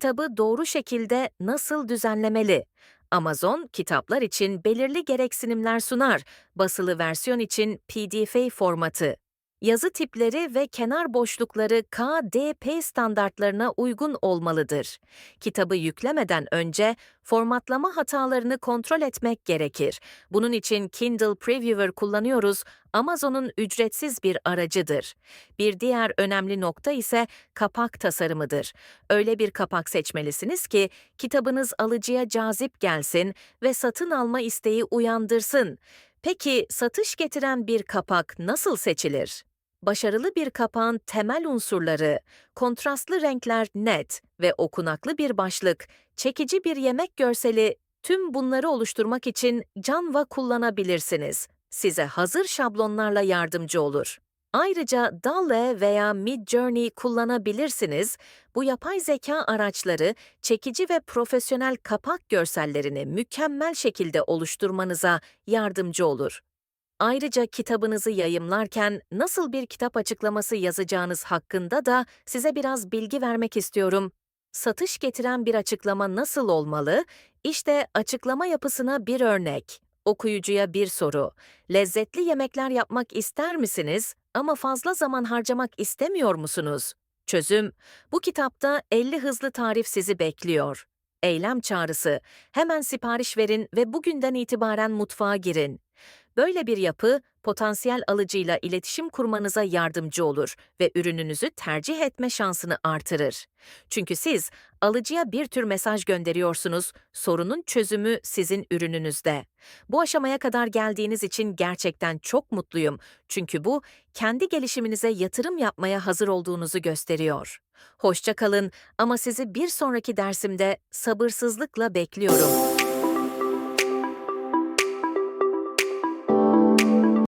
Kitabı doğru şekilde nasıl düzenlemeli? Amazon, kitaplar için belirli gereksinimler sunar. Basılı versiyon için PDF formatı. Yazı tipleri ve kenar boşlukları KDP standartlarına uygun olmalıdır. Kitabı yüklemeden önce formatlama hatalarını kontrol etmek gerekir. Bunun için Kindle Previewer kullanıyoruz. Amazon'un ücretsiz bir aracıdır. Bir diğer önemli nokta ise kapak tasarımıdır. Öyle bir kapak seçmelisiniz ki kitabınız alıcıya cazip gelsin ve satın alma isteği uyandırsın. Peki satış getiren bir kapak nasıl seçilir? Başarılı bir kapağın temel unsurları, kontrastlı renkler net ve okunaklı bir başlık, çekici bir yemek görseli, tüm bunları oluşturmak için Canva kullanabilirsiniz. Size hazır şablonlarla yardımcı olur. Ayrıca DALL-E veya Midjourney kullanabilirsiniz. Bu yapay zeka araçları çekici ve profesyonel kapak görsellerini mükemmel şekilde oluşturmanıza yardımcı olur. Ayrıca kitabınızı yayımlarken nasıl bir kitap açıklaması yazacağınız hakkında da size biraz bilgi vermek istiyorum. Satış getiren bir açıklama nasıl olmalı? İşte açıklama yapısına bir örnek. Okuyucuya bir soru. Lezzetli yemekler yapmak ister misiniz ama fazla zaman harcamak istemiyor musunuz? Çözüm. Bu kitapta 50 hızlı tarif sizi bekliyor. Eylem çağrısı. Hemen sipariş verin ve bugünden itibaren mutfağa girin. Böyle bir yapı, potansiyel alıcıyla iletişim kurmanıza yardımcı olur ve ürününüzü tercih etme şansını artırır. Çünkü siz alıcıya bir tür mesaj gönderiyorsunuz, sorunun çözümü sizin ürününüzde. Bu aşamaya kadar geldiğiniz için gerçekten çok mutluyum. Çünkü bu kendi gelişiminize yatırım yapmaya hazır olduğunuzu gösteriyor. Hoşça kalın ama sizi bir sonraki dersimde sabırsızlıkla bekliyorum.